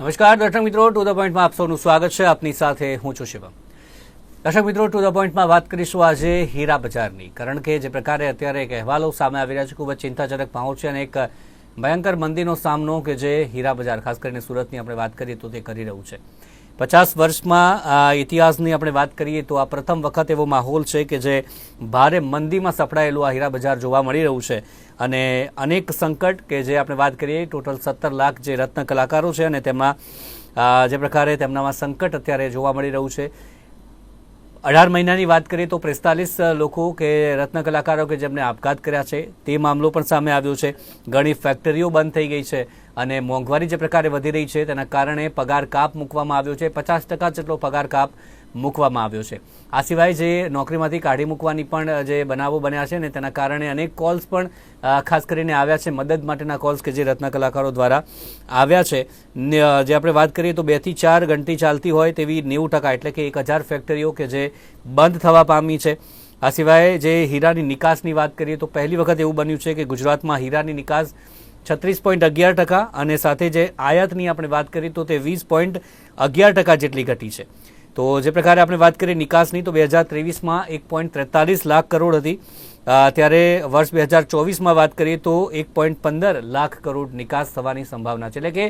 નમસ્કાર, દર્શક મિત્રો ટુ ધ પોઈન્ટમાં આપ સૌનું સ્વાગત છે. આપની સાથે હું છું શિવમ. દર્શક મિત્રો ટુ ધ પોઈન્ટમાં વાત કરીશું આજે હીરા બજારની, કારણ કે જે પ્રકારે અત્યારે એક અહેવાલો સામે આવી રહ્યા છે, ખૂબ જ ચિંતાજનક માહોલ છે અને એક ભયંકર મંદીનો સામનો કે જે હીરા બજાર, ખાસ કરીને સુરતની આપણે વાત કરીએ તો તે કરી રહ્યું છે. પચાસ વર્ષમાં ઇતિહાસની આપણે વાત કરીએ તો આ પ્રથમ વખત એવો માહોલ છે કે જે ભારે મંદીમાં સપડાયેલું આ હીરા બજાર જોવા મળી રહ્યું છે. અને અનેક સંકટ કે જે આપણે વાત કરીએ, ટોટલ સત્તર લાખ જે રત્ન કલાકારો છે અને તેમાં જે પ્રકારે તેમનામાં સંકટ અત્યારે જોવા મળી રહ્યું છે. અઢાર મહિનાની વાત કરીએ તો પિસ્તાલીસ લોકો કે રત્ન કલાકારો કે જેમને આપઘાત કર્યા છે, તે મામલો પણ સામે આવ્યો છે. ઘણી ફેક્ટરીઓ બંધ થઈ ગઈ છે અને મોંઘવારી જે પ્રકારે વધી રહી છે, તેના કારણે પગાર કાપ મૂકવામાં આવ્યો છે. પચાસ ટકા જેટલો પગાર કાપ મૂકવામાં આવ્યો છે. આ સિવાય જે નોકરીમાંથી કાઢી મૂકવાની પણ જે બનાવો બન્યા છે ને તેના કારણે અનેક કોલ્સ પણ ખાસ કરીને આવ્યા છે મદદ માટેના કોલ્સ કે જે રત્ન કલાકારો દ્વારા આવ્યા છે. જે આપણે વાત કરીએ તો બેથી ચાર ઘંટી ચાલતી હોય તેવી નેવું ટકા એટલે કે એક હજાર ફેક્ટરીઓ કે જે બંધ થવા પામી છે. આ સિવાય જે હીરાની નિકાસની વાત કરીએ તો પહેલી વખત એવું બન્યું છે કે ગુજરાતમાં હીરાની નિકાસ છત્રીસ પોઈન્ટ અગિયાર ટકા અને સાથે જે આયાતની આપણે વાત કરીએ તો તે વીસ પોઈન્ટ અગિયાર ટકા જેટલી ઘટી છે. તો જે પ્રકારે આપણે વાત કરીએ નિકાસની, તો બે હજાર ત્રેવીસમાં એક પોઈન્ટ ત્રેતાલીસ લાખ કરોડ હતી. ત્યારે વર્ષ બે હજાર ચોવીસમાં વાત કરીએ તો એક પોઈન્ટ પંદર લાખ કરોડ નિકાસ થવાની સંભાવના છે. એટલે કે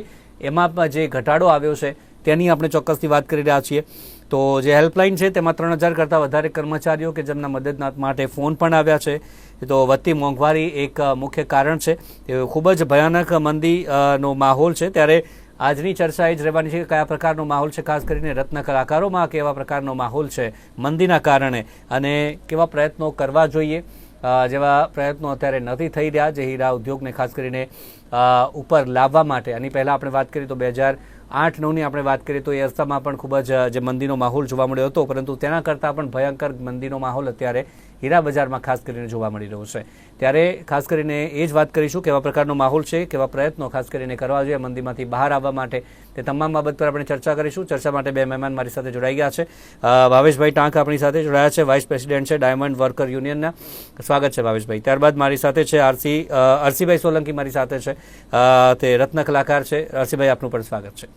એમાં જે ઘટાડો આવ્યો છે, તેની આપણે ચોક્કસથી વાત કરી રહ્યા છીએ. તો જે હેલ્પલાઇન છે, તેમાં ત્રણ હજાર કરતાં વધારે કર્મચારીઓ કે જેમના મદદના માટે ફોન પણ આવ્યા છે. તો વધતી મોંઘવારી એક મુખ્ય કારણ છે. એ ખૂબ જ ભયાનક મંદી નો માહોલ છે. ત્યારે આજની ચર્ચા એ જ રહેવાની છે કે કયા પ્રકારનો માહોલ છે, ખાસ કરીને રત્ન કલાકારોમાં કેવા પ્રકારનો માહોલ છે મંદીના કારણે અને કેવા પ્રયત્નો કરવા જોઈએ. જેવા પ્રયત્નો અત્યારે નથી થઈ રહ્યા જે હીરા ઉદ્યોગને ખાસ કરીને ઉપર લાવવા માટે. આની પહેલાં આપણે વાત કરીએ તો બે હજાર આઠ નવની આપણે વાત કરીએ તો એ અરસામાં પણ ખૂબ જ જે મંદીનો માહોલ જોવા મળ્યો હતો. પરંતુ તેના કરતાં પણ ભયંકર મંદીનો માહોલ અત્યારે હીરા બજારમાં ખાસ કરીને જોવા મળી રહ્યું છે. ત્યારે ખાસ કરીને એ જ વાત કરીશું કેવા પ્રકારનો માહોલ છે, કેવા પ્રયત્નો ખાસ કરીને કરવા જોઈએ મંદીમાંથી બહાર આવવા માટે. તે તમામ બાબત પર આપણે ચર્ચા કરીશું. ચર્ચા માટે બે મહેમાન મારી સાથે જોડાઈ ગયા છે. ભાવેશભાઈ ટાંક આપણી સાથે જોડાયા છે, વાઇસ પ્રેસિડેન્ટ છે ડાયમંડ વર્કર યુનિયનના. સ્વાગત છે ભાવેશભાઈ. ત્યારબાદ મારી સાથે છે આરસી અરસીભાઈ સોલંકી મારી સાથે છે. તે રત્ન કલાકાર છે. અરસીભાઈ આપનું પણ સ્વાગત છે.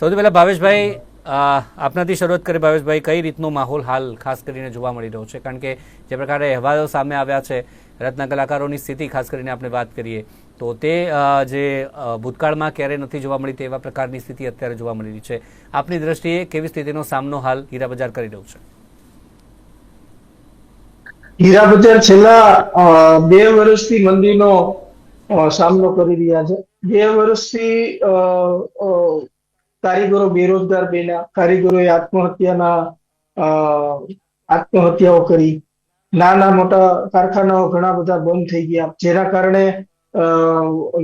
સૌથી પહેલાં ભાવેશભાઈ આપનાથી શરૂઆત કરી ભાવેશભાઈ, કઈ રીતનો માહોલ હાલ ખાસ કરીને જોવા મળી રહ્યો છે? કારણ કે જે પ્રકારે અહેવાલો સામે આવ્યા છે, રત્ન કલાકારોની સ્થિતિ ખાસ કરીને આપણે વાત કરીએ, તો તે જે ભૂતકાળમાં ક્યારેય નથી જોવા મળી તેવા પ્રકારની સ્થિતિ અત્યારે જોવા મળી રહી છે. આપની દ્રષ્ટિએ કેવી સ્થિતિનો સામનો હાલ હીરા બજાર કરી રહ્યું છે? હીરા બજાર છેલ્લા બે વર્ષથી મંદીનો સામનો કરી રહ્યા છે. બે વર્ષથી કારીગરો બેરોજગાર બન્યા, કારીગરોએ આત્મહત્યાના આત્મહત્યાઓ કરી. નાના મોટા કારખાનાઓ ઘણા બધા બંધ થઈ ગયા, જેના કારણે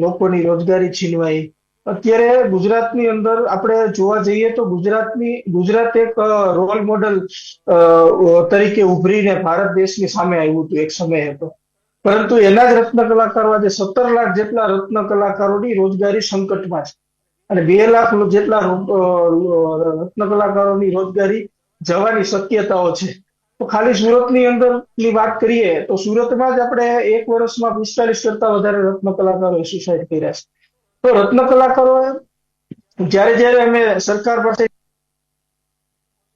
લોકોની રોજગારી છીનવાઈ. અત્યારે ગુજરાતની અંદર આપણે જોવા જઈએ તો ગુજરાતની, ગુજરાત એક રોલ મોડલ તરીકે ઉભરીને ભારત દેશની સામે આવ્યું હતું એક સમય હતો પરંતુ એના જ રત્ન કલાકારો આજે સત્તર લાખ જેટલા રત્ન કલાકારોની રોજગારી સંકટમાં છે. અને બે લાખ જેટલા રત્ન કલાકારોની રોજગારી જવાની શક્યતાઓ છે. તો ખાલી સુરતની અંદરની વાત કરીએ, તો સુરતમાં જ આપણે એક વર્ષમાં પિસ્તાલીસ કરતા વધારે રત્ન કલાકારોએ સુસાઇડ કર્યા છે. તો રત્ન કલાકારોએ જ્યારે જ્યારે અમે સરકાર પાસે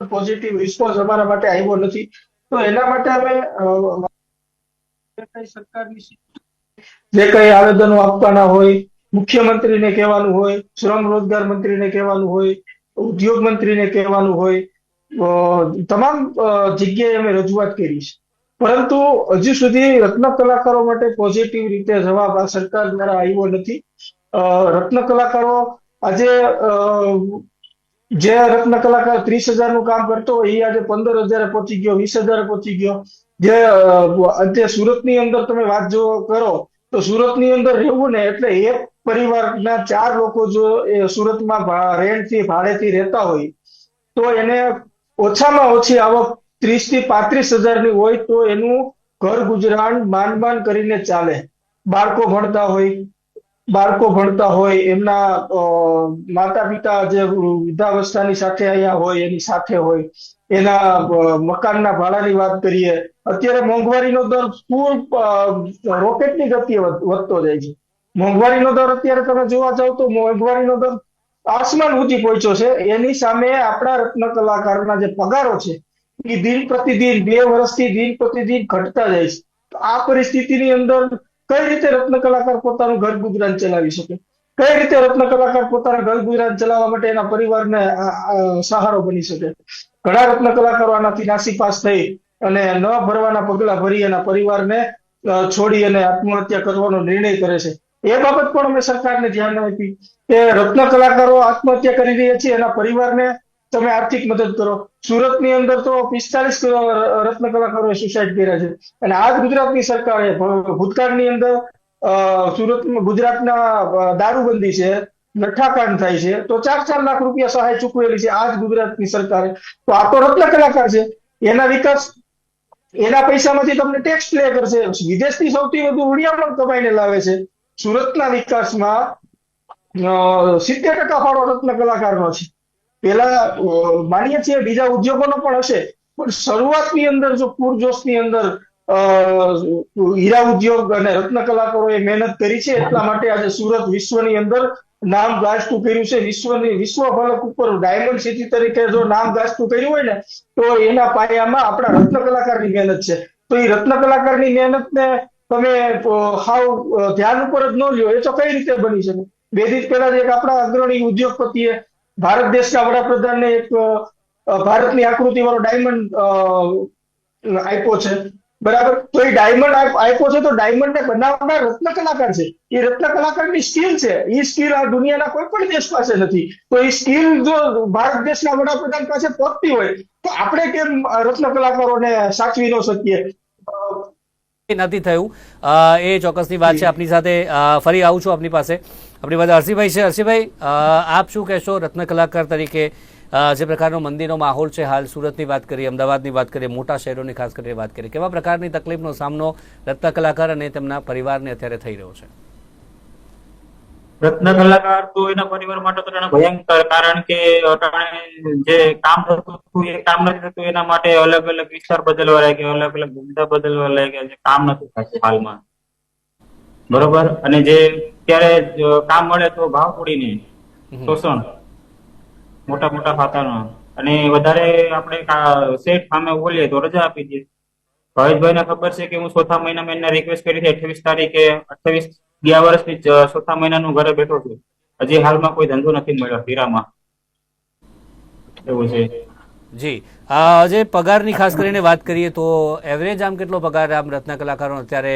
પોઝિટિવ રિસ્પોન્સ અમારા માટે આવ્યો નથી, તો એના માટે અમે સરકારની જે કઈ આવેદનો આપવાના હોય મુખ્યમંત્રીને કહેવાનું હોય, શ્રમ રોજગાર મંત્રીને કહેવાનું હોય, ઉદ્યોગ મંત્રીને કહેવાનું હોય તમામ જગ્યાએ અમે રજૂઆત કરી છે. પરંતુ હજુ સુધી રત્ન કલાકારો માટે પોઝિટિવ રીતે જવાબ આ સરકાર દ્વારા આવ્યો નથી. રત્ન કલાકારો આજે જે રત્ન કલાકાર ત્રીસ હજારનું કામ કરતો હોય એ આજે પંદર હજાર પહોંચી ગયો, વીસ હજાર પહોંચી ગયો. જે અત્યારે સુરતની અંદર તમે વાત જો કરો, તો સુરતની અંદર રહેવું ને એટલે એક પરિવારના ચાર લોકો જો એ સુરતમાં રેન્ટથી, ભાડેથી રહેતા હોય, તો એને ઓછામાં ઓછી આવક ત્રીસથી પાંત્રીસ હજારની હોય તો એનું ઘર ગુજરાન માંડ કરીને ચાલે. બાળકો ભણતા હોય, બાળકો ભણતા હોય, એમના માતા પિતા જે વૃદ્ધાવસ્થાની સાથે અહીંયા હોય, એની સાથે હોય, એના મકાનના ભાડાની વાત કરીએ, અત્યારે મોંઘવારીનો દર પૂર રોકેટની ગતિએ વધ- વધતો જાય છે. મોંઘવારીનો દર અત્યારે તમે જોવા જાવ તો મોંઘવારીનો દર આસમાન સુધી પહોંચ્યો છે. એની સામે આપણા રત્ન કલાકારોના જે પગારો છે, એ દિન પ્રતિદિન, બે વર્ષથી દિન પ્રતિદિન ઘટતા જાય છે. આ પરિસ્થિતિની અંદર કઈ રીતે રત્ન કલાકાર પોતાનું ઘર ગુજરાન ચલાવી શકે? કઈ રીતે રત્ન કલાકાર પોતાના ઘર ગુજરાન ચલાવવા માટે એના પરિવારને સહારો બની શકે? ઘણા રત્ન કલાકારો આનાથી નાસીપાસ થઈ અને ન ભરવાના પગલા ભરી એના પરિવારને છોડી અને આત્મહત્યા કરવાનો નિર્ણય કરે છે. એ બાબત પણ અમે સરકારને ધ્યાન આપી. કે રત્ન કલાકારો આત્મહત્યા કરી રહ્યા છે, એના પરિવારને તમે આર્થિક મદદ કરો. સુરતની અંદર તો પિસ્તાલીસ રત્ન કલાકારોએ સુસાઇડ કર્યા છે. અને આ ગુજરાતની સરકારે ભૂતકાળની અંદર સુરત ગુજરાતના દારૂબંધી છે નઠ્ઠાકાંડ થાય છે, તો ચાર ચાર લાખ રૂપિયા સહાય ચૂકવેલી છે આ જ ગુજરાતની સરકારે. તો આ તો રત્ન કલાકાર છે. એના વિકાસ, એના પૈસામાંથી તમને ટેક્સ પ્લે કરશે. વિદેશથી સૌથી વધુ ઉડિયામણ કમાઈને લાવે છે. સુરતના વિકાસમાં સિત્તેર ટકા ફાળો રત્ન કલાકારનો છે. પેલા માનીએ છીએ બીજા ઉદ્યોગોનો પણ હશે, પણ શરૂઆતની અંદર જો પૂરજોશની અંદર હીરા ઉદ્યોગ અને રત્ન કલાકારોએ મહેનત કરી છે, એટલા માટે આજે સુરત વિશ્વની અંદર નામ ગાજતું કર્યું છે. વિશ્વની, વિશ્વ ફલક ઉપર ડાયમંડ સિટી તરીકે જો નામ ગાજતું કર્યું હોય ને, તો એના પાયામાં આપણા રત્ન કલાકારની મહેનત છે. તો એ રત્ન કલાકારની મહેનતને તમે હાવ ધ્યાન ઉપર જ ન લ્યો. એ તો કઈ રીતે બની શકે? બે દિવસ પહેલા એક આપણા અગ્રણી ઉદ્યોગપતિએ ભારત દેશના વડાપ્રધાનને એક ભારતની આકૃતિ વાળો ડાયમંડ આપ્યો છે. બરાબર? તો એ ડાયમંડ આપ્યો છે તો ડાયમંડ ને બનાવનાર રત્ન કલાકાર છે. એ રત્ન કલાકારની સ્કિલ છે. એ સ્કિલ આ દુનિયાના કોઈ પણ દેશ પાસે નથી. તો એ સ્કિલ જો ભારત દેશના વડાપ્રધાન પાસે પહોંચતી હોય, તો આપણે કેમ રત્ન કલાકારોને સાચવી ન શકીએ? નથી થયું. એ ચોક્કસની વાત છે. આપની સાથે ફરી આવું છું આપની પાસે. આપણી પાસે હર્ષિભાઈ છે. હર્ષિભાઈ આપ શું કહેશો રત્ન કલાકાર તરીકે જે પ્રકારનો મંદિરનો માહોલ છે હાલ સુરતની વાત કરીએ અમદાવાદની વાત કરીએ મોટા શહેરોની ખાસ કરીને વાત કરીએ કેવા પ્રકારની તકલીફનો સામનો રત્ન કલાકાર અને તેમના પરિવારને અત્યારે થઈ રહ્યો છે? રત્ન કલાકાર તો એના પરિવાર માટે તો જાણે ભયંકર કારણ કે અટાણે જે કામ થતું હતું એ કામ નથી થતું એના માટે અલગ અલગ વિસ્તાર બદલવા લાગ્યા અલગ અલગ ધંધા બદલવા લાગ્યા જે કામ નથી થતું હાલમાં. બરોબર? અને જે ત્યારે કામ મળે તો ભાવ હમ. શોષણ મોટા મોટા ખાતાનો. અને વધારે આપણે શેઠ સામે બોલીએ તો રજા આપી દઈએ. ભાવેશભાઈ ને ખબર છે કે હું ચોથા મહિનામાં એને રિક્વેસ્ટ કરી હતી અઠ્યાવીસ તારીખે અઠ્યાવીસ ગયા વર્ષની ચોથા મહિનાનું ઘરે બેઠો છું. હજી હાલમાં કોઈ ધંધો નથી મળ્યો હીરામાં. એવું છે. જી. જે પગારની ખાસ કરીને વાત કરીએ તો એવરેજ આમ કેટલો પગાર આમ રત્ન કલાકારો અત્યારે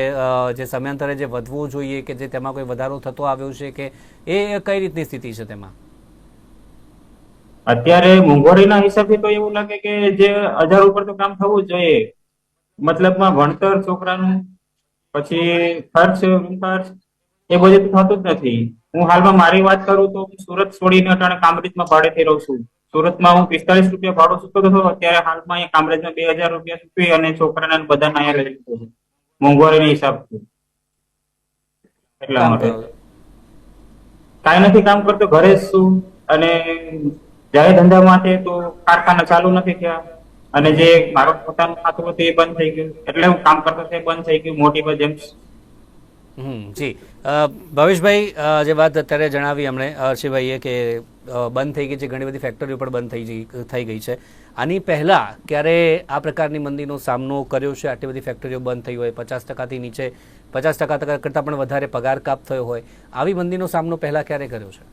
જે સમયાંતરે જે વધવું જોઈએ કે જે તેમાં કોઈ વધારો થતો આવ્યો છે કે એ કઈ રીતની સ્થિતિ છે તેમાં? અત્યારે મોંઘવારીના હિસાબે તો એવું લાગે કે જે હજાર ઉપર તો કામ થવું જોઈએ. મતલબમાં ભણતર છોકરાનું પછી ખર્ચ ખર્ચ એ બધું થતું જ નથી. હું હાલમાં મારી વાત કરું તો હું સુરત છોડીને અટાણે કામરેજમાં ભાડેથી રહું છું. સુરતમાં હું પિસ્તાલીસ રૂપિયા ભાડો ચૂકતો હતો અત્યારે હાલમાં અહીંયા કામરેજમાં બે હજાર રૂપિયા ચૂકવી અને છોકરાને બધાને અહીંયા લઈ લીધો છું. મોંઘવારીના હિસાબથી. એટલા માટે. કાંઈ નથી કામ કરતો ઘરે જ છું. અને જાહેર ધંધા માટે તો કારખાના ચાલુ નથી થયા. અને જે મારો પોતાનું ખાતું હતું એ બંધ થઈ ગયું. એટલે હું કામ કરતો તે બંધ થઈ ગયું. મોટી બધી જેમ જી. ભવેશભાઈ જે વાત અત્યારે જણાવી અમને હર્ષિભાઈએ કે બંધ થઈ ગઈ છે ઘણી બધી ફેક્ટરીઓ પણ બંધ થઈ ગઈ થઈ ગઈ છે. આની પહેલાં ક્યારે આ પ્રકારની મંદીનો સામનો કર્યો છે? આટલી બધી ફેક્ટરીઓ બંધ થઈ હોય પચાસ ટકાથી નીચે પચાસ ટકા કરતાં પણ વધારે પગાર કાપ થયો હોય. આવી મંદીનો સામનો પહેલાં ક્યારે કર્યો છે?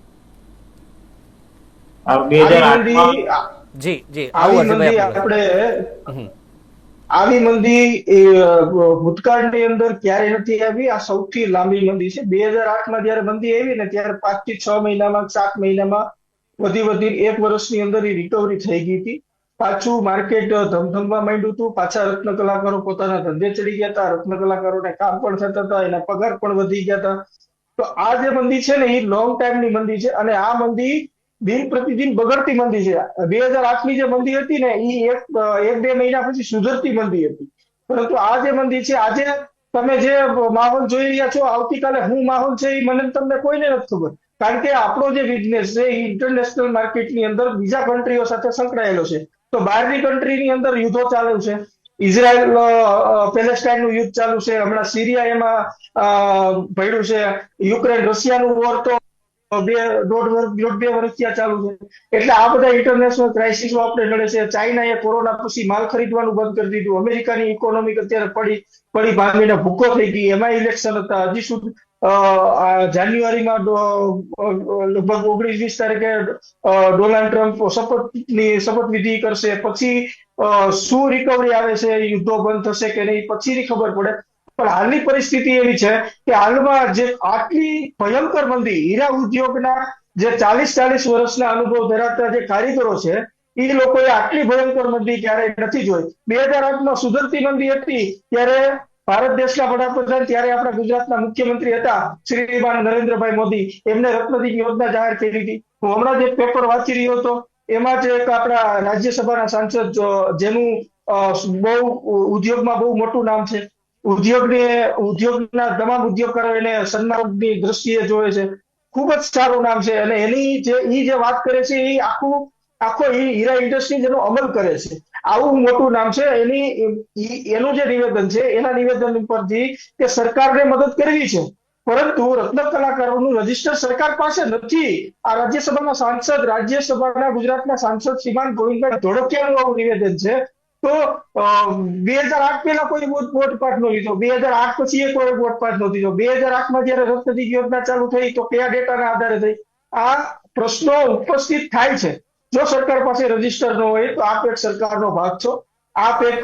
જી જી. આવું હર્ષિભાઈ આપણે આવી મંદી ભૂતકાળની અંદર ક્યારે નથી આવી. આ સૌથી લાંબી મંદી છે. બે હજાર આઠમાં જયારે મંદી આવી ને ત્યારે પાંચથી છ મહિનામાં સાત મહિનામાં વધી વધી એક વર્ષની અંદર એ રિકવરી થઈ ગઈ હતી. પાછું માર્કેટ ધમધમવા માંડ્યું હતું. પાછા રત્ન કલાકારો પોતાના ધંધે ચડી ગયા હતા. રત્ન કલાકારોને કામ પણ થતા હતા. એના પગાર પણ વધી ગયા હતા. તો આ જે મંદી છે ને, એ લોંગ ટાઈમની મંદી છે. અને આ મંદી દિન પ્રતિદિન બગડતી મંદી છે. બે હજાર આઠની જે મંદી હતી ને એ એક એક બે મહિના પછી સુધરતી મંદી હતી. પરંતુ આ જે મંદી છે, આજે તમે જે માહોલ જોઈ રહ્યા છો, આવતીકાલે હું માહોલ છે એ મને તમને કોઈને નથી ખબર. કારણ કે આપણો જે બિઝનેસ છે એ ઇન્ટરનેશનલ માર્કેટની અંદર બીજા કન્ટ્રીઓ સાથે સંકળાયેલો છે. તો બહારની કન્ટ્રીની અંદર યુદ્ધો ચાલુ છે. ઇઝરાયલ પેલેસ્ટાઇનનું યુદ્ધ ચાલુ છે. હમણાં સિરિયા એમાં ભયડું છે. યુક્રેન, રશિયાનું વોર તો બે, દોઢ વર્ષ દોઢ બે વર્ષ આ ચાલુ છે. એટલે આ બધા ઇન્ટરનેશનલ ક્રાઇસિસ આપણે લડે છે. ચાઇનાએ કોરોના પછી માલ ખરીદવાનું બંધ કરી દીધું. અમેરિકાની ઇકોનોમી અત્યારે પડી પડી ભાંગીને ભૂકો થઈ ગઈ. એમાં ઇલેક્શન હતા. હજી સુધી જાન્યુઆરીમાં લગભગ ઓગણીસ વીસ તારીખે ડોનાલ્ડ ટ્રમ્પ શપથની શપથવિધિ કરશે. પછી શું રિકવરી આવે છે? યુદ્ધો બંધ થશે કે નહીં? પછીની ખબર પડે. પણ હાલની પરિસ્થિતિ એવી છે કે હાલમાં જે આટલી ભયંકર મંદી હીરા ઉદ્યોગના જે ચાલીસ ચાલીસ વર્ષના અનુભવ ધરાવતા જે કારીગરો છે, એ લોકોએ આટલી ભયંકર મંદી ક્યારેય નથી જોઈ. બે હજાર આઠમાં સુધરતી મંદી હતી ત્યારે ભારત દેશના વડાપ્રધાન ત્યારે આપણા ગુજરાતના મુખ્યમંત્રી હતા, શ્રીમાન નરેન્દ્રભાઈ મોદી. એમને રત્નદીપ યોજના જાહેર કરી હતી. હું હમણાં જ પેપર વાંચી રહ્યો હતો. એમાં જ એક આપણા રાજ્યસભાના સાંસદ, જેનું બહુ ઉદ્યોગમાં બહુ મોટું નામ છે ઉદ્યોગને, ઉદ્યોગના તમામ ઉદ્યોગકારો એને સન્માનની દ્રષ્ટિએ જોવે છે. ખૂબ જ સારું નામ છે અને એની જે, ઈ જે વાત કરે છે એ આખું, આખો હીરા ઇન્ડસ્ટ્રી જેનો અમલ કરે છે. આવું મોટું નામ છે, એની એનું જે નિવેદન છે, એના નિવેદન ઉપરથી કે સરકારને મદદ કરવી છે. પરંતુ રત્ન કલાકારોનું રજિસ્ટર સરકાર પાસે નથી. આ રાજ્યસભાના સાંસદ, રાજ્યસભાના ગુજરાતના સાંસદ શ્રીમાન ગોવિંદભાઈ ધોળકિયાનું આવું નિવેદન છે. તો બે હજાર આઠ પહેલા કોઈ વોટપાટ નો લીધો બે હજાર આઠ પછી એ કોઈ વોટપાટ નો લીધો બે હજાર આઠમાં જયારે રક્તદીપ યોજના ચાલુ થઈ તો કયા ડેટાના આધારે થઈ? આ પ્રશ્નો ઉપસ્થિત થાય છે. જો સરકાર પાસે રજિસ્ટર ન હોય તો આપ એક સરકારનો ભાગ છો. આપ એક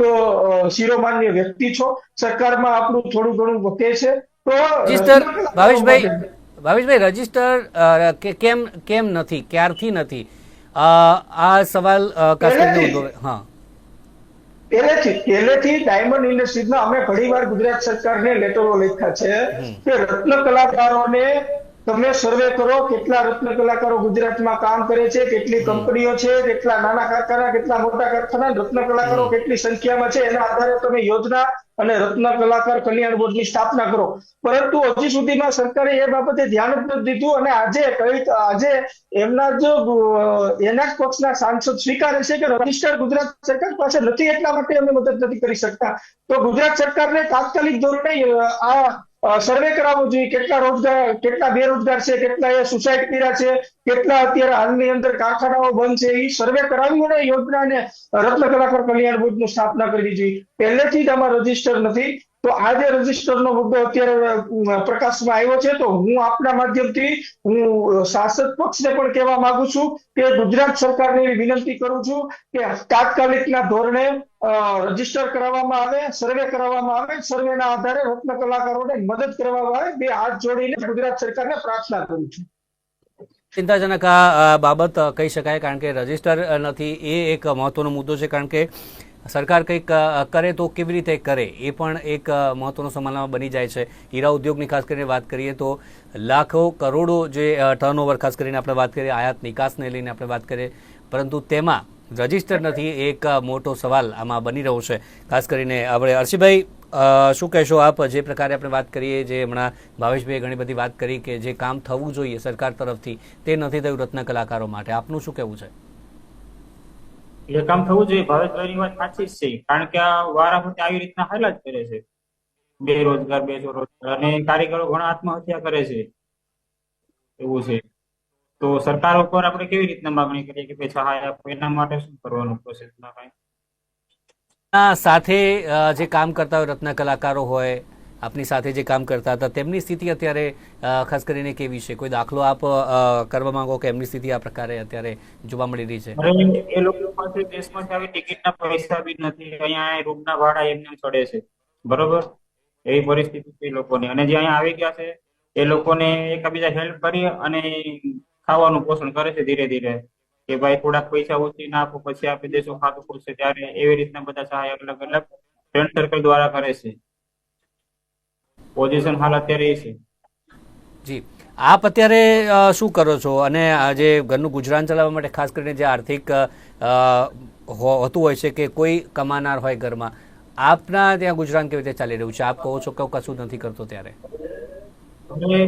શિરોમાન્ય વ્યક્તિ છો. સરકારમાં આપણું થોડું ઘણું વકે છે. તો રજિસ્ટર ભાવેશભાઈ ભાવેશભાઈ રજિસ્ટર કેમ કેમ નથી? ક્યારથી નથી? આ સવાલ. ઉદ્ભવે. હા. પહેલેથી પહેલેથી ડાયમંડ ઇન્ડસ્ટ્રીઝમાં અમે ઘણીવાર ગુજરાત સરકારને લેટરો લખ્યા છે કે રત્ન કલાકારોને તમે સર્વે કરો કેટલા રત્ન કલાકારો ગુજરાતમાં કામ કરે છે કેટલી કંપનીઓ છે કેટલા નાના કારખાના કેટલા મોટા કારખાના રત્ન કલાકારો કેટલી સંખ્યામાં છે એના આધારે તમે યોજના અને રત્ન કલાકાર કલ્યાણ બોર્ડની સ્થાપના કરો. પરંતુ હજી સુધીમાં સરકારે એ બાબતે ધ્યાન જ નથી દીધું અને આજે કઈ આજે એમના જો એના જ પક્ષના સાંસદ સ્વીકારે છે કે રજિસ્ટર ગુજરાત સરકાર પાસે નથી એટલા માટે અમે મદદ નથી કરી શકતા. તો ગુજરાત સરકારને તાત્કાલિક ધોરણે આ સર્વે કરાવવો જોઈએ કેટલા રોજગાર, કેટલા બેરોજગાર છે, કેટલા એ સુસાઇડ કર્યા છે, કેટલા અત્યારે હાલની અંદર કારખાનાઓ બંધ છે એ સર્વે કરાવીને યોજનાને રત્ન કલાકાર કલ્યાણ બોર્ડની સ્થાપના કરવી જોઈએ. પહેલેથી જ આમાં રજિસ્ટર નથી. તો આ રજીસ્ટરનો મુદ્દો અત્યારે પ્રકાશમાં આવ્યો છે, તો હું આપના માધ્યમથી, હું શાસક પક્ષને પણ કહેવા માંગુ છું કે ગુજરાત સરકારને એવી વિનંતી કરું છું કે તાત્કાલિકના ધોરણે રજિસ્ટર કરાવવામાં આવે, સર્વે કરાવવામાં આવે, સર્વેના આધારે રત્ન કલાકારોને મદદ કરવામાં આવે, બે હાથ જોડીને ગુજરાત સરકારને પ્રાર્થના કરું છું. ચિંતાજનક આ બાબત કહી શકાય, કારણ કે રજિસ્ટર નથી, એ એક મહત્વનો મુદ્દો છે, કારણ કે સરકાર કંઈક કરે તો કેવી રીતે કરે એ પણ એક મહત્વનો સમાલમાં બની જાય છે. હીરા ઉદ્યોગની ખાસ કરીને વાત કરીએ તો લાખો, કરોડો જે ટર્નઓવર ખાસ કરીને આપણે વાત કરીએ, આયાત નિકાસને લઈને આપણે વાત કરીએ, પરંતુ તેમાં રજિસ્ટર નથી એક મોટો સવાલ આમાં બની રહ્યો છે. ખાસ કરીને આપણે અર્શીભાઈ શું કહેશો આપ? જે પ્રકારે આપણે વાત કરીએ, જે હમણાં ભાવેશભાઈએ ઘણી બધી વાત કરી કે જે કામ થવું જોઈએ સરકાર તરફથી, તે નથી થયું રત્ન કલાકારો માટે. આપનું શું કહેવું છે? એ કામ થવું જોઈએ. ભાવેશભાઈની વાત સાચી જ છે. કારણ કે આ વારાફરતી આવી રીતના હાલા જ કરે છે. બેરોજગાર બેરોજગાર અને કારીગરો ઘણા આત્મહત્યા કરે છે. એવું છે. તો સરકાર ઉપર આપણે કેવી રીતના માગણી કરીએ કે ભાઈ સહાય આપો? એના માટે શું કરવાનું પ્રોસેસમાં કાંઈ? સાથે જે કામ કરતા હોય રત્ન કલાકારો હોય આપની સાથે જે કામ કરતા હતા, તેમની સ્થિતિ અત્યારે ખાસ કરીને કેવી છે? કોઈ દાખલો આપ કરવા માંગો કે એમની સ્થિતિ આ પ્રકારે અત્યારે જોવા મળી રહી છે? એ લોકો પાસે દેશમાં આવી ટિકિટના પૈસા બી નથી. અહીંયા રૂમના ભાડા એમને ચડે છે. બરોબર? એવી પરિસ્થિતિ છે એ અને જે અહીંયા આવી ગયા છે, એ લોકોને એકબીજા હેલ્પ કરી અને ખાવાનું પોષણ કરે છે ધીરે ધીરે. કે ભાઈ થોડાક પૈસા ઓછી ના પછી આપી દેશો ખાતું ખુલશે ત્યારે એવી રીતના બધા સહાય અલગ અલગ ફ્રેન્ડ સર્કલ દ્વારા કરે છે. પોઝિશન હાલ અત્યારે એ છે. જી. આપ અત્યારે શું કરો છો? અને જે ઘરનું ગુજરાન ચલાવવા માટે ખાસ કરીને જે આર્થિક હોતું હોય છે કે કોઈ કમાનાર હોય ઘરમાં આપના ત્યાં ગુજરાન કેવી રીતે ચાલી રહ્યું છે? આપ કહો છો કે કશું નથી કરતો ત્યારે?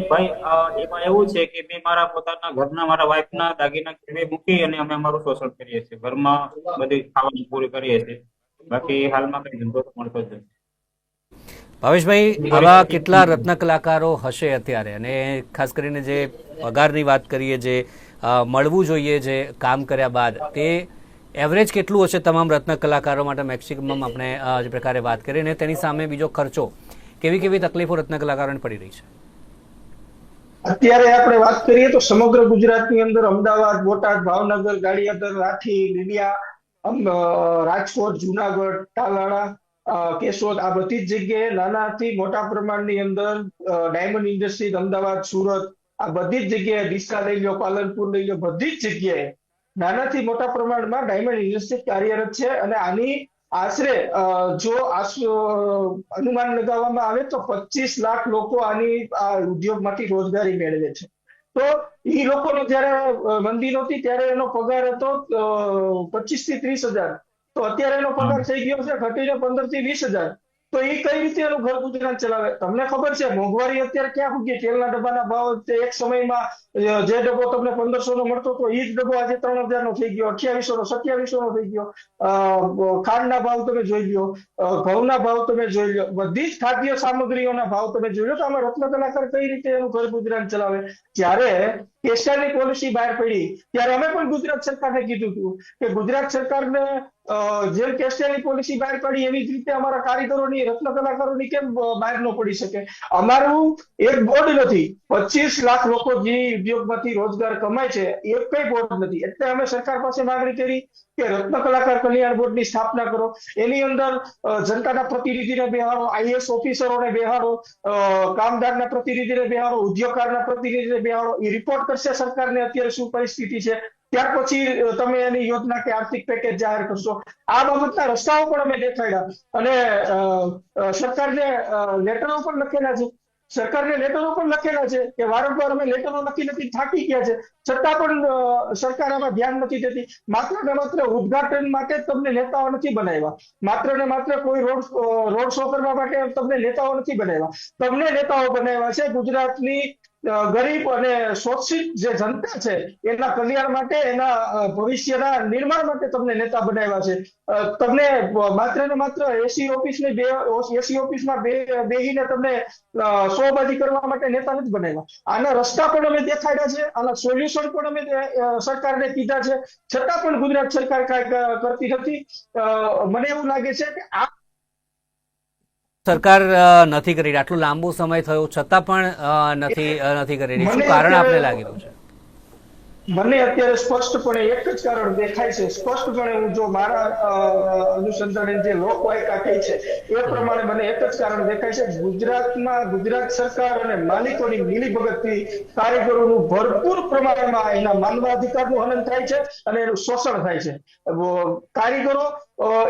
ભાઈ એમાં એવું છે કે મેં મારા પોતાના ઘરના મારા વાઈફના દાગીના ગીરવે મૂકી અને અમે અમારું શોષણ કરીએ છીએ. ઘરમાં બધી ખાવાની પૂરી કરીએ છીએ. બાકી હાલમાં કઈ ધંધો મળતો જ નથી. ભાવેશભાઈ આવા કેટલા રત્ન કલાકારો હશે અત્યારે? અને ખાસ કરીને જે પગારની વાત કરીએ જે મળવું જોઈએ જે કામ કર્યા બાદ તે એવરેજ કેટલું હશે તમામ રત્ન કલાકારો માટે મેક્સિમમ આપણે જે પ્રકારે વાત કરીએ અને તેની સામે બીજો ખર્ચો? કેવી કેવી તકલીફો રત્ન કલાકારોને પડી રહી છે? અત્યારે આપણે વાત કરીએ તો સમગ્ર ગુજરાતની અંદર અમદાવાદ બોટાદ ભાવનગર ગાડિયાદર રાઠી લીલિયા રાજકોટ જુનાગઢ તાલાળા કેશોદ આ બધી જ જગ્યાએ નાનાથી મોટા પ્રમાણની અંદર ડાયમંડ ઇન્ડસ્ટ્રી અમદાવાદ, સુરત, આ બધી જ જગ્યાએ ડીસા લઈ લો પાલનપુર લઈ લો બધી જ જગ્યાએ નાનાથી મોટા પ્રમાણમાં ડાયમંડ ઇન્ડસ્ટ્રી કાર્યરત છે અને આની આશરે જો અનુમાન લગાવવામાં આવે તો પચીસ લાખ લોકો આની આ ઉદ્યોગમાંથી રોજગારી મેળવે છે. તો એ લોકોનો જયારે મંદી નહોતી ત્યારે એનો પગાર હતો પચીસથી ત્રીસ હજાર. તો અત્યારે એનો પગાર થઈ ગયો છે ઘટીને પંદરથી વીસ હજાર. તો એ કઈ રીતે એનું ઘર ગુજરાન ચલાવે? તમને ખબર છે મોંઘવારી અત્યારે ક્યાં પૂગી તેલના ડબ્બાના ભાવ તે એક સમયમાં અ, જે ડબ્બો તમને પંદરસો નો મળતો તો એ જ ડબ્બો આજે ત્રણ હજાર નો થઈ ગયો અઠ્યાવીસો નો સત્યાવીસો નો થઈ ગયો. અ, ખાંડના ભાવ તમે જોઈ લો અ, ઘઉંના ભાવ તમે જોઈ લો બધી જ ખાદ્ય સામગ્રીઓના ભાવ તમે જોઈ લો તો આમાં રત્ન કલાકાર કઈ રીતે એનું ઘર ગુજરાન ચલાવે? જ્યારે કેસાની પોલિસી બહાર પડી ત્યારે અમે પણ ગુજરાત સરકારને કીધું હતું કે ગુજરાત સરકારને અ, જેમ કેસ્ટિયાની પોલિસી બહાર પડી એવી જ રીતે અમારા કારીગરોની રત્ન કલાકારોની કેમ બહાર ન પડી શકે? અમારું એક બોર્ડ નથી. પચીસ લાખ લોકો જે ઉદ્યોગમાંથી રોજગાર કમાય છે, એક કઈ બોર્ડ નથી. એટલે અમે સરકાર પાસે માંગણી કરી કે રત્ન કલાકાર કલ્યાણ બોર્ડની સ્થાપના કરો. એની અંદર જનતાના પ્રતિનિધિને બેહાડો આઈએસ ઓફિસરોને બેહાડો કામદારના પ્રતિનિધિને બેહાડો, ઉદ્યોગકારના પ્રતિનિધિને બેહાડો. એ રિપોર્ટ કરશે સરકારને અત્યારે શું પરિસ્થિતિ છે? ત્યાર પછી તમે એની યોજના કે આર્થિક પેકેજ જાહેર કરશો. આ બાબતના રસ્તાઓ પણ અમે દેખાડ્યા. અને સરકારને લેટરો પણ લખેલા છે. સરકારને લેટરો પણ લખેલા છે કે વારંવાર અમે લેટરો લખી લખી થાકી ગયા છે. છતાં પણ સરકાર આમાં ધ્યાન નથી દેતી. માત્ર ને માત્ર ઉદઘાટન માટે તમને નેતાઓ નથી બનાવ્યા. માત્ર ને માત્ર કોઈ રોડ રોડ શો કરવા માટે તમને નેતાઓ નથી બનાવ્યા. તમને નેતાઓ બનાવ્યા છે ગુજરાતની ગરીબ અને શોષિત જે જનતા છે, એના કલ્યાણ માટે, એના ભવિષ્યના નિર્માણ માટે તમને નેતા બનાવ્યા છે. તમને માત્ર ને માત્ર એસી ઓફિસની બે એસી ઓફિસમાં બેહીને તમને સોબાજી કરવા માટે નેતા નથી બનાવ્યા. આના રસ્તા પણ અમે દેખાડ્યા છે, આના સોલ્યુશન પણ અમે સરકારને કીધા છે. છતાં પણ ગુજરાત સરકાર કાંઈ કરતી નથી. મને એવું લાગે છે કે આ સરકાર નથી કરી આટલો લાંબો સમય થયો છતાં પણ નથી નથી કરી રહી. શું કારણ આપને લાગી રહ્યું છે? મને અત્યારે સ્પષ્ટપણે એક જ કારણ દેખાય છે. સ્પષ્ટપણે હું જો મારા અનુસંધાને જે લોકવાયકા કહી છે, એ પ્રમાણે મને એક જ કારણ દેખાય છે. ગુજરાતમાં ગુજરાત સરકાર અને માલિકોની મિલીભગતથી કારીગરોનું ભરપૂર પ્રમાણમાં એના માનવાધિકારનું હનન થાય છે અને એનું શોષણ થાય છે. કારીગરો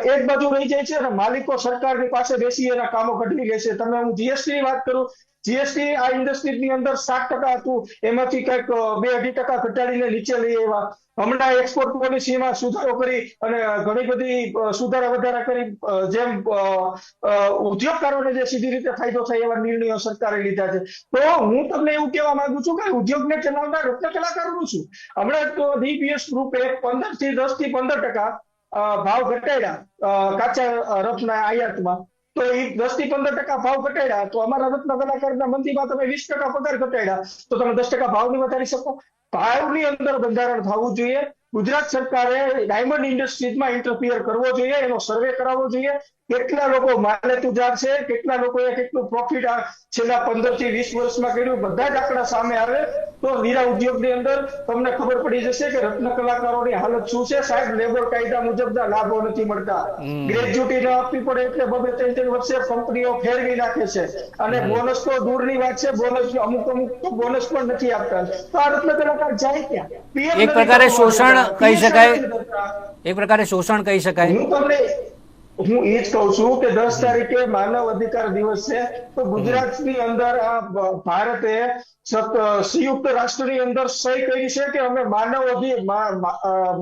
એક બાજુ રહી જાય છે અને માલિકો સરકારની પાસે બેસી એના કામો કઢવી લે છે. તમે હું જીએસટી ની વાત કરું જીએસટી આ ઇન્ડસ્ટ્રીની અંદર સાત ટકા હતું. એમાંથી કંઈક બે અઢી ટકા ઘટાડીને નીચે લઈ આવ્યા. હમણાં એક્સપોર્ટ પોલિસીમાં સુધારો કરી અને ઘણી બધી સુધારા વધારા કરી જેમ ઉદ્યોગકારોને જે સીધી રીતે ફાયદો થાય એવા નિર્ણયો સરકારે લીધા છે. તો હું તમને એવું કહેવા માંગુ છું કે ઉદ્યોગને ચલાવનાર રત્ન કલાકારોનું છું. હમણાં તો ડીપીએસ ગ્રુપે પંદરથી દસથી પંદર ટકા ભાવ ઘટાડ્યા કાચા રફના આયાતમાં. તો એ દસથી પંદર ટકા ભાવ ઘટાડ્યા. તો અમારા રત્ન કલાકારના મંદીમાં તમે વીસ ટકા પગાર ઘટાડ્યા. તો તમે દસ ટકા ભાવ નહીં વધારી શકો. ભાવની અંદર બંધારણ થવું જોઈએ. ગુજરાત સરકારે ડાયમંડ ઇન્ડસ્ટ્રીઝમાં ઇન્ટરફિયર કરવો જોઈએ. એનો સર્વે કરાવવો જોઈએ. કેટલા લોકો માલે તુજાર છે? કેટલા લોકોએ કેટલું પ્રોફિટ આ છેલ્લા પંદરથી વીસ વર્ષમાં કર્યું? બધા જ આંકડા સામે આવે. તો હીરા ઉદ્યોગની અંદર તમને ખબર પડી જશે કે રત્ન કલાકારોની હાલત શું છે? સાહેબ લેબર કાયદા મુજબના લાભો નથી મળતા. ગ્રેજ્યુટી ન આપવી પડે એટલે બબે ત્રણ ત્રણ વર્ષે કંપનીઓ ફેરવી નાખે છે. અને બોનસ તો દૂરની વાત છે. બોનસ અમુક અમુક તો બોનસ પણ નથી આપતા. તો આ રત્ન કલાકાર જાય ક્યાં? એક પ્રકારે શોષણ કહી શકાય. એક પ્રકારે શોષણ કહી શકાય. હું તમને હું એ જ કહું છું કે દસ તારીખે માનવ અધિકાર દિવસ છે. તો ગુજરાતની અંદર આ ભારતે સંયુક્ત રાષ્ટ્રની અંદર સહી કરી છે કે અમે માનવ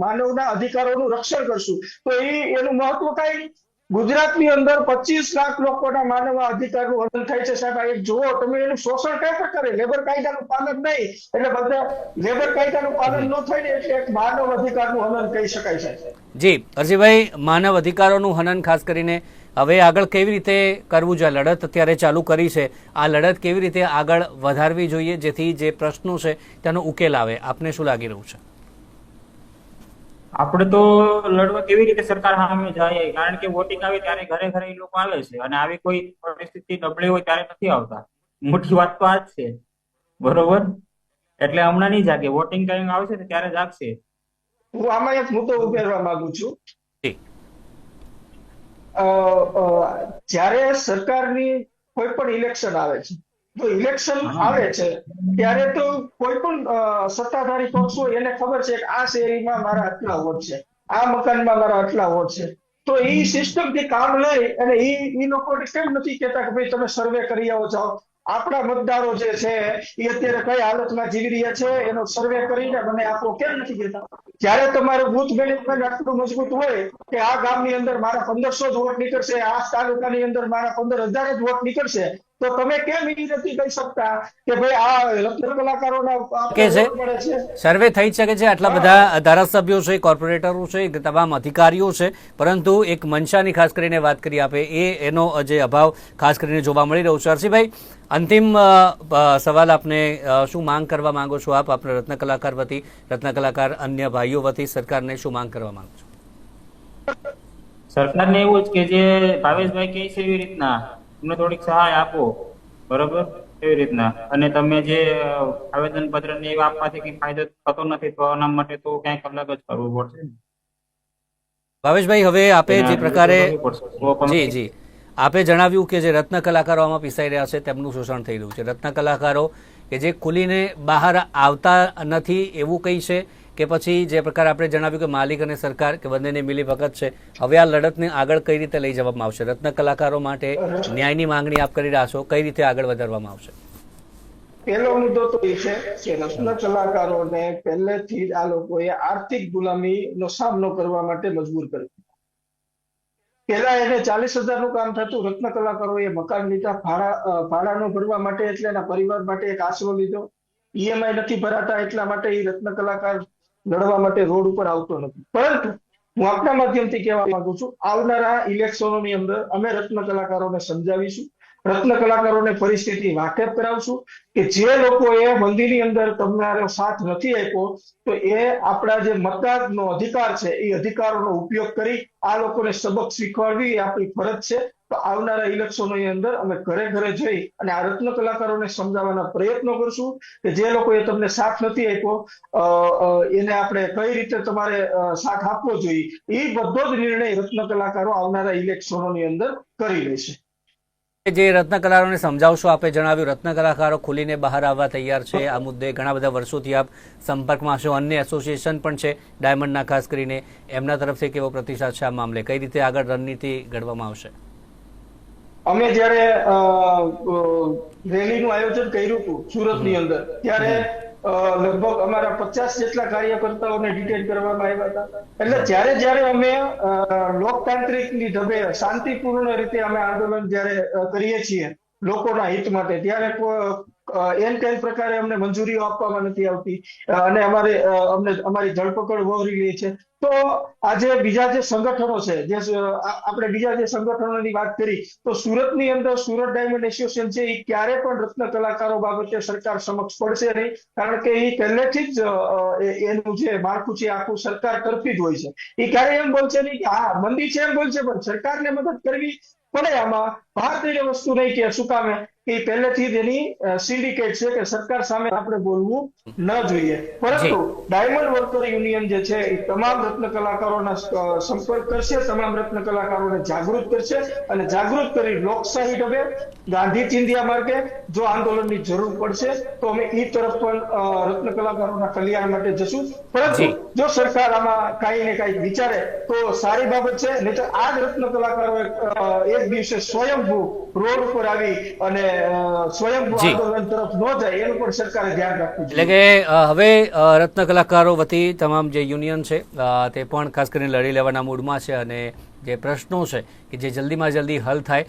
માનવના અધિકારોનું રક્ષણ કરશું. તો એ એનું મહત્વ કઈ. ગુજરાતની અંદર પચીસ લાખ લોકોના માનવ અધિકારનું હનન થાય છે સાહેબ. એક જુઓ, તમે એનું શોષણ કઈ પ્રકારે લેબર કાયદાનું પાલન નહીં. એટલે બધા લેબર કાયદાનું પાલન ન થાય ને એટલે એક માનવ અધિકારનું હનન કહી શકાય છે જી, અરજીભાઈ, માનવ અધિકારોનું હનન ખાસ કરીને હવે આગળ કેવી રીતે કરવું જોઈએ? લડત અત્યારે ચાલુ કરી છે. આ લડત કેવી રીતે આગળ વધારવી જોઈએ? જેથી જે પ્રશ્નો છે, તેનો ઉકેલ આવે. આપને શું લાગી રહ્યું છે? આપણે તો લડવા કેવી રીતે સરકાર સામે જાય? કારણ કે વોટિંગ આવે ત્યારે ઘરે ઘરે એ લોકો આવે છે. અને આવી કોઈ પરિસ્થિતિ નબળી હોય ત્યારે નથી આવતા. મોટી વાત તો આ જ છે. બરોબર? એટલે હમણાં નહીં જાગે. વોટિંગ ટાઈમ આવશે ને ત્યારે જાગશે. હું આમાં એક મુદ્દો ઉમેરવા માંગુ છું. અ, અ, જ્યારે સરકારની કોઈ પણ ઇલેક્શન આવે છે તો ઇલેક્શન આવે છે ત્યારે તો કોઈ પણ સત્તાધારી પક્ષ હોય એને ખબર છે કે આ શેરીમાં મારા આટલા વોટ છે આ મકાનમાં મારા આટલા વોટ છે. તો એ સિસ્ટમથી કામ લઈ અને એ એ લોકો કેમ નથી કહેતા કે ભાઈ તમે સર્વે કરી આવો જાઓ આપણા મતદારો જે છે એ અત્યારે કઈ હાલતમાં જીવી રહ્યા છે? એનો સર્વે કરીને મને આપો. કેમ નથી કહેતા? જયારે તમારું બુથ મેનેજમેન્ટ આટલું મજબૂત હોય કે આ ગામની અંદર મારા પંદરસો જ વોટ નીકળશે આ તાલુકાની અંદર મારા પંદર હજાર જ વોટ નીકળશે તો તમે કેમ એ નથી કહી શકતા કે ભાઈ આ રત્ન કલાકારોના કે છે? સર્વે થઈ શકે છે આટલા બધા ધારાસભ્યો છે કોર્પોરેટરો છે તમામ અધિકારીઓ છે પરંતુ એક મનસાની ખાસ કરીને વાત કરી આપે એ એનો જે અભાવ ખાસ કરીને જોવા મળી રહ્યો છે. હર્ષિભાઈ અંતિમ સવાલ આપને શું માંગ કરવા માંગો છો આપ? આપણે રત્ન કલાકાર વતી રત્ન કલાકાર અન્ય ભાઈઓ વતી સરકારને શું માંગ કરવા માંગો છો? સરકારને એવું જ કે જે ભાવેશભાઈ કહે છે એવી રીતના અમને થોડીક સહાય આપો બરોબર? એવી રીતના. અને તમે જે આવેદન પત્ર ને એવા આપવાથી કઈ ફાયદો થતો નથી તો આના માટે તો ક્યાંક અલગ જ કરવું પડશે ભાવેશભાઈ હવે આપે જે પ્રકારે જી જી. આપે જણાવ્યું કે જે રત્ન કલાકારો આમાં પીસાઈ રહ્યા છે તેમનું શોષણ થઈ રહ્યું છે. રત્ન કલાકારો કે જે ખુલીને બહાર આવતા નથી એવું કંઈ છે? કે પછી જે પ્રકાર આપણે જણાવ્યું કે માલિક અને સરકાર કે બંનેને મિલી વખત છે, હવે આ લડતને આગળ કઈ રીતે લઈ જવામાં આવશે? રત્ન કલાકારો માટે ન્યાયની માંગણી આપ કરી રહ્યા છો, કઈ રીતે આગળ વધારવામાં આવશે? પહેલો મુદ્દો તો એ છે કે રત્ન કલાકારોને પહેલેથી આ લોકોએ આર્થિક ગુલામીનો સામનો કરવા માટે મજબૂર કર્યો. પેલા એને ચાલીસ હજારનું કામ થતું, રત્ન કલાકારોએ મકાન લીધા, ભાડા ભાડાનો ભરવા માટે એટલે એના પરિવાર માટે એક આશરો લીધો. ઈએમઆઈ નથી ભરાતા એટલા માટે એ રત્ન કલાકાર લડવા માટે રોડ ઉપર આવતો નથી. પરંતુ હું આપના માધ્યમથી કહેવા માંગુ છું, આવનારા ઇલેક્શનોની અંદર અમે રત્ન કલાકારોને સમજાવીશું, રત્ન કલાકારોને પરિસ્થિતિ વાકેફ કરાવશું કે જે લોકોએ મંદીની અંદર તમારો સાથ નથી આપ્યો, તો એ આપણા જે મતદારનો અધિકાર છે, એ અધિકારોનો ઉપયોગ કરી આ લોકોને સબક શીખવાડવી એ આપણી ફરજ છે. તો આવનારા ઇલેક્શનોની અંદર અમે ઘરે ઘરે જઈ અને આ રત્ન કલાકારોને સમજાવવાના પ્રયત્નો કરશું કે જે લોકોએ તમને સાથ નથી આપ્યો એને આપણે કઈ રીતે તમારે સાથ આપવો જોઈએ, એ બધો જ નિર્ણય રત્ન કલાકારો આવનારા ઇલેક્શનોની અંદર કરી લેશે. જે રત્ન કલાકારોને સમજાવશો, આપે જણાવ્યું, રત્ન કલાકારો ખુલીને બહાર આવવા તૈયાર છે. આ મુદ્દે ઘણા બધા વર્ષોથી આપ સંપર્કમાં છો. અન્ય એસોસિએશન પણ છે, ડાયમંડના ખાસ કરીને. એમના તરફથી કેવો પ્રતિસાદ છે આ મામલે? કઈ રીતે આગળ રણનીતિ ઘડવામાં આવશે? અમે જયારે રેલીનું આયોજન કર્યું હતું સુરતની અંદર ત્યારે લગભગ અમારા પચાસ જેટલા કાર્યકર્તાઓને ડિટેન કરવામાં આવ્યા હતા. એટલે જ્યારે જ્યારે અમે અ, લોકતાંત્રિકની ઢબે શાંતિપૂર્ણ રીતે અમે આંદોલન જ્યારે કરીએ છીએ લોકોના હિત માટે ત્યારે એન કઈ પ્રકારે અમને મંજૂરીઓ આપવામાં નથી આવતી. અને અમારે અમને અમારી ધરપકડ વહોરી લે છે. તો આજે બીજા જે સંગઠનો છે, જે આપણે બીજા જે સંગઠનોની વાત કરી, તો સુરતની અંદર સુરત ડાયમંડ એસોસિએશન છે એ ક્યારે પણ રત્ન કલાકારો બાબતે સરકાર સમક્ષ પડશે નહીં. કારણ કે એ પહેલેથી જ એનું જે માળખું છે, આખું સરકાર તરફી જ હોય છે. એ ક્યારે એમ બોલશે નહીં કે, હા, મંદી છે, એમ બોલશે, પણ સરકારને મદદ કરવી પડે આમાં. ભારતીય વસ્તુ નહીં કે, શું કામે ઈ પહેલેથી જ એની સિન્ડિકેટ છે કે સરકાર સામે આપણે બોલવું ન જોઈએ. પરંતુ ડાયમંડ વર્કર યુનિયન જે છે એ તમામ રત્ન કલાકારોના સંપર્ક કરશે તમામ રત્ન કલાકારોને જાગૃત કરશે અને જાગૃત કરી લોકશાહી ઢબે ગાંધી ચિંધ્યા માર્ગે જો આંદોલનની જરૂર પડશે તો અમે એ તરફ પણ રત્ન કલાકારોના કલ્યાણ માટે જશું. પરંતુ જો. સરકાર આમાં કાંઈ ને કાંઈ વિચારે તો સારી બાબત છે. નહીતર આ જ રત્ન કલાકારો એક દિવસે સ્વયંભૂ રોડ ઉપર આવી અને આંદોલન તરફ ન જાય એનું પણ સરકારે ધ્યાન રાખવું એટલે કે હવે રત્ન કલાકારો વતી તમામ જે યુનિયન છે તે પણ ખાસ કરીને લડી લેવાના મૂડમાં છે અને જે પ્રશ્નો છે કે જે જલ્દીમાં જલ્દી હલ થાય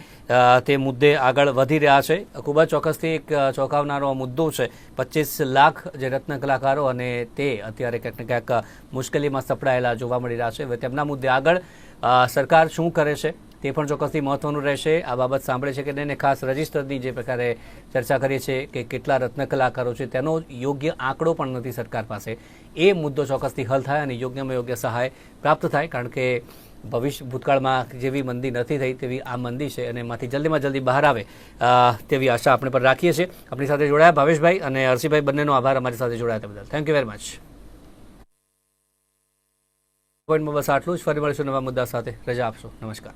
તે મુદ્દે આગળ વધી રહ્યા છે. ખૂબ જ ચોક્કસથી એક ચોંકાવનારો મુદ્દો છે. પચીસ લાખ જે રત્ન કલાકારો અને તે અત્યારે ક્યાંક ને ક્યાંક મુશ્કેલીમાં સપડાયેલા જોવા મળી રહ્યા છે. હવે તેમના મુદ્દે આગળ સરકાર શું કરે છે? તે પણ ચોક્કસથી મહત્વનું રહેશે. આ બાબત સાંભળે છે કે નહીં ખાસ રજિસ્ટરની જે પ્રકારે ચર્ચા કરીએ છીએ કે કેટલા રત્ન કલાકારો છે, તેનો યોગ્ય આંકડો પણ નથી સરકાર પાસે. એ મુદ્દો ચોક્કસથી હલ થાય અને યોગ્યમાં યોગ્ય સહાય પ્રાપ્ત થાય, કારણ કે ભવિષ્ય ભૂતકાળમાં જેવી મંદી નથી થઈ તેવી આ મંદી છે અને એમાંથી જલ્દીમાં જલ્દી બહાર આવે તેવી આશા આપણે પણ રાખીએ છીએ. આપણી સાથે જોડાયા ભાવેશભાઈ અને હર્ષિભાઈ, બંનેનો આભાર અમારી સાથે જોડાયા બદલ. થેન્ક યુ વેરી મચ પોઈન્ટમાં બસ આટલું જ. ફરી મળીશું નવા મુદ્દા સાથે. રજા આપશો. નમસ્કાર.